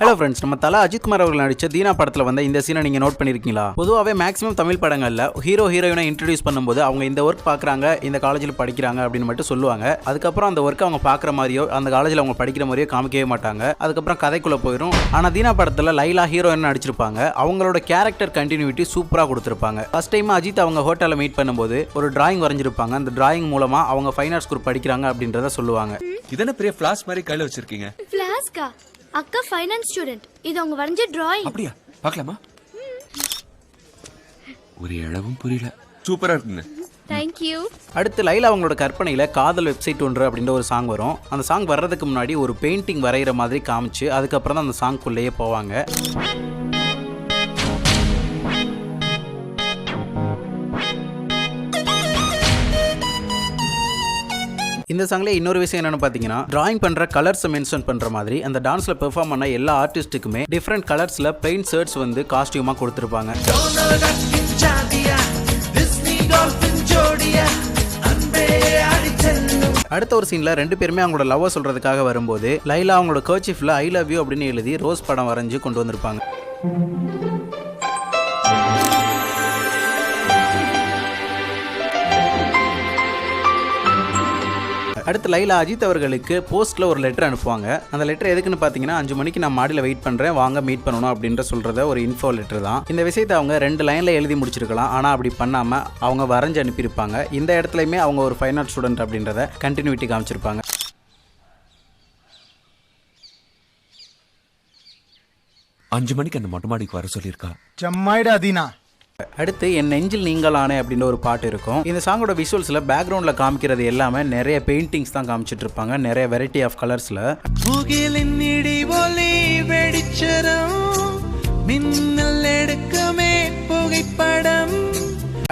Hello friends நம்ம தலா அஜித்குமார் அவர்கள் நடிச்ச தீனா படத்தில் வந்த இந்த சீனை நீங்கள் நோட் பண்ணியிருக்கீங்களா பொதுவாகவே மேக்ஸிமம் தமிழ் படங்களில் ஹீரோ ஹீரோயினை இன்ட்ரடியூஸ் பண்ணும்போது அவங்க இந்த ஒர்க் பார்க்குறாங்க இந்த காலேஜில் படிக்கிறாங்க அப்படின்னு மட்டும் சொல்லுவாங்க. அதுக்கப்புறம் அந்த ஒர்க் அவங்க பார்க்குற மாதிரியோ அந்த காலேஜில் அவங்க படிக்கிற மாதிரியோ காமிக்கவே மாட்டாங்க. அதுக்கப்புறம் கதைக்குள்ளே போயிடும் ஆனால் தீனா படத்தில் லைலா ஹீரோயின் நடிச்சிருப்பாங்க. அவங்களோட கேரக்டர் கண்டினியூட்டி சூப்பராக கொடுத்துருப்பாங்க. ஃபர்ஸ்ட் டைம் அஜித் அவங்க ஹோட்டலில் மீட் பண்ணும்போது ஒரு டிராயிங் வரைஞ்சிருப்பாங்க. அந்த டிராயிங் மூலமாக அவங்க ஃபைன் ஆர்ட்ஸ் குரூப் படிக்கிறாங்க அப்படின்றத சொல்லுவாங்க. இதென்ன பெரிய ஃபிளாஸ் மாதிரி கையில வச்சிருக்கீங்க? அக்கா ஃபைனான்ஸ் ஸ்டூடெண்ட் இது அவங்க வரைஞ்ச டிராயிங் அப்படியா? பார்க்கலாமா? ஒரு இழவும் புரியல. சூப்பரா இருக்குங்க. தேங்க்யூ அடுத்து லைலா அவங்களோட கற்பனையில் காதல் வெப்சைட் ஒன்று அப்படின்ற ஒரு சாங் வரும். அந்த சாங் வர்றதுக்கு முன்னாடி ஒரு பெயிண்டிங் வரைகிற மாதிரி காமிச்சு அதுக்கப்புறம் தான் அந்த சாங்க்குள்ளேயே போவாங்க. இந்த சாங்ல இன்னொரு விஷயம் என்னன்னு பார்த்தீங்கன்னா டிராயிங் பண்ற கலர்ஸை மென்ஷன் பண்ற மாதிரி அந்த டான்ஸ்ல பெர்ஃபார்ம் பண்ண எல்லா ஆர்டிஸ்ட்டுக்குமே டிஃப்ரெண்ட் கலர்ஸ்ல பெயிண்ட் ஷர்ட்ஸ் வந்து காஸ்டியூமா கொடுத்துருப்பாங்க. அடுத்த ஒரு சீன்ல ரெண்டு பேருமே அவங்களோட லவ் சொல்றதுக்காக வரும்போது லைலா அவங்களோட கர்ச்சிஃப்ல ஐ லவ் யூ அப்படின்னு எழுதி ரோஸ் படம் வரைஞ்சு கொண்டு வந்திருப்பாங்க. அடுத்து லைலா அஜித் அவர்களுக்கு போஸ்ட்ல ஒரு லெட்டர் அனுப்புவாங்க. அந்த லெட்டர் எதுக்குன்னு பார்த்தீங்கன்னா அஞ்சு மணிக்கு நான் மாடியில் வெயிட் பண்ணுறேன் வாங்க மீட் பண்ணணும் அப்படின்ற சொல்கிறத ஒரு இன்ஃபோ லெட்டர் தான். இந்த விஷயத்தை அவங்க ரெண்டு லைனில் எழுதி முடிச்சிருக்கலாம். ஆனால் அப்படி பண்ணாமல் அவங்க வரைஞ்சு அனுப்பியிருப்பாங்க. இந்த இடத்துலையுமே அவங்க ஒரு ஃபைன் ஆர்ட் ஸ்டூடெண்ட் அப்படின்றத கண்டினியூட்டி காமிச்சிருப்பாங்க. அஞ்சு மணிக்கு அந்த மொட்டை மாடிக்கு வர சொல்லியிருக்கா? செம்மாயிடா தீனா அடுத்து என் நெஞ்சில் நீங்களானே அப்படின்ற ஒரு பாட்டு இருக்கும். இந்த சாங்கோட விஷுவல்ஸில் பேக்ரவுண்டில் காமிக்கிறது எல்லாமே நிறைய பெயிண்டிங்ஸ் தான் காமிச்சிட்டு இருப்பாங்க நிறைய வெரைட்டி ஆஃப் கலர்ஸில் முகிலின் இடி ஒலி வெடிச்சரம் மின்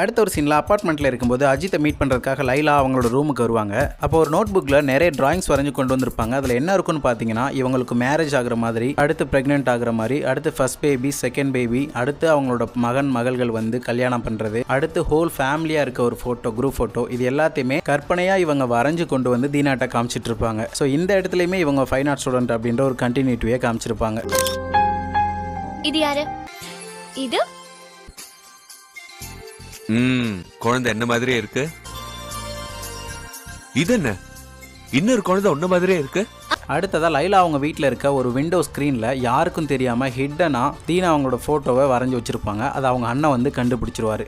அடுத்த ஒரு சீனில் அப்பார்ட்மெண்ட்டில் இருக்கும்போது அஜித்தை மீட் பண்ணுறதுக்காக லைலா அவங்களோட ரூமுக்கு வருவாங்க. அப்போ ஒரு நோட் புக்கில் நிறைய டிராயிங்ஸ் வரைஞ்சு கொண்டு வந்திருப்பாங்க. அதில் என்ன இருக்குன்னு பார்த்தீங்கன்னா இவங்களுக்கு மேரேஜ் ஆகுற மாதிரி அடுத்து ப்ரெக்னென்ட் ஆகுற மாதிரி அடுத்து ஃபர்ஸ்ட் பேபி செகண்ட் பேபி அடுத்து அவங்களோட மகன் மகள்கள் வந்து கல்யாணம் பண்ணுறது அடுத்து ஹோல் ஃபேமிலியாக இருக்க ஒரு ஃபோட்டோ குரூப் ஃபோட்டோ இது எல்லாத்தையுமே கற்பனையாக இவங்க வரைஞ்சு கொண்டு வந்து தீனாட்டை காமிச்சிட்டு இருப்பாங்க. ஸோ இந்த இடத்துலையுமே இவங்க ஃபைன் ஆர்ட் ஸ்டூடெண்ட் அப்படின்ற ஒரு கண்டினியூட்டியை காமிச்சிருப்பாங்க. இது யாரு? இது ம் குழந்தை என்ன மாதிரியே இருக்கு? இது என்ன இன்னொரு குழந்தை ஒன்ன மாதிரியே இருக்கு? அடுத்ததா லைலா அவங்க வீட்டில் இருக்க ஒரு விண்டோ ஸ்க்ரீனில் யாருக்கும் தெரியாமல் ஹிட்டனாக தீனா அவங்களோட ஃபோட்டோவை வரைஞ்சி வச்சுருப்பாங்க. அதை அவங்க அண்ணன் வந்து கண்டுபிடிச்சிருவாரு.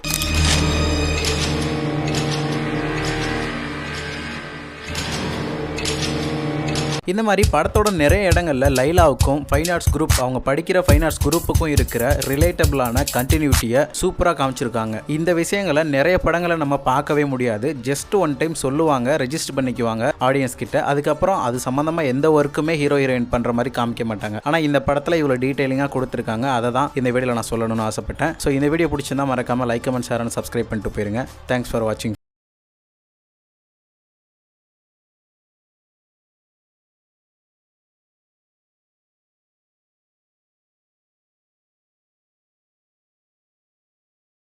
இந்த மாதிரி படத்தோட நிறைய இடங்களில் லைலாவுக்கும் ஃபைன் ஆர்ட்ஸ் குரூப் அவங்க படிக்கிற ஃபைன் ஆர்ட்ஸ் குரூப்புக்கும் இருக்கிற ரிலேட்டபிளான கண்டினியூட்டியை சூப்பராக காமிச்சிருக்காங்க. இந்த விஷயங்களை நிறைய படங்களை நம்ம பார்க்கவே முடியாது. ஜஸ்ட் ஒன் டைம் சொல்லுவாங்க ரெஜிஸ்டர் பண்ணிக்குவாங்க ஆடியன்ஸ் கிட்ட. அதுக்கப்புறம் அது சம்மந்தமாக எந்த ஒர்க்குமே ஹீரோ ஹீரோயின் பண்ணுற மாதிரி காமிக்க மாட்டாங்க. ஆனால் இந்த படத்தில் இவ்வளோ டீட்டெயிலிங்காக கொடுத்துருக்காங்க. அதை தான் இந்த வீடியோவில் நான் சொல்லணும்னு ஆசைப்பட்டேன். ஸோ இந்த வீடியோ பிடிச்சிருந்தா மறக்காமல் லைக் கமெண்ட் ஷேர் சப்ஸ்கிரைப் பண்ணிட்டு போயிருங்க. தேங்க்ஸ் ஃபார் வாட்சிங்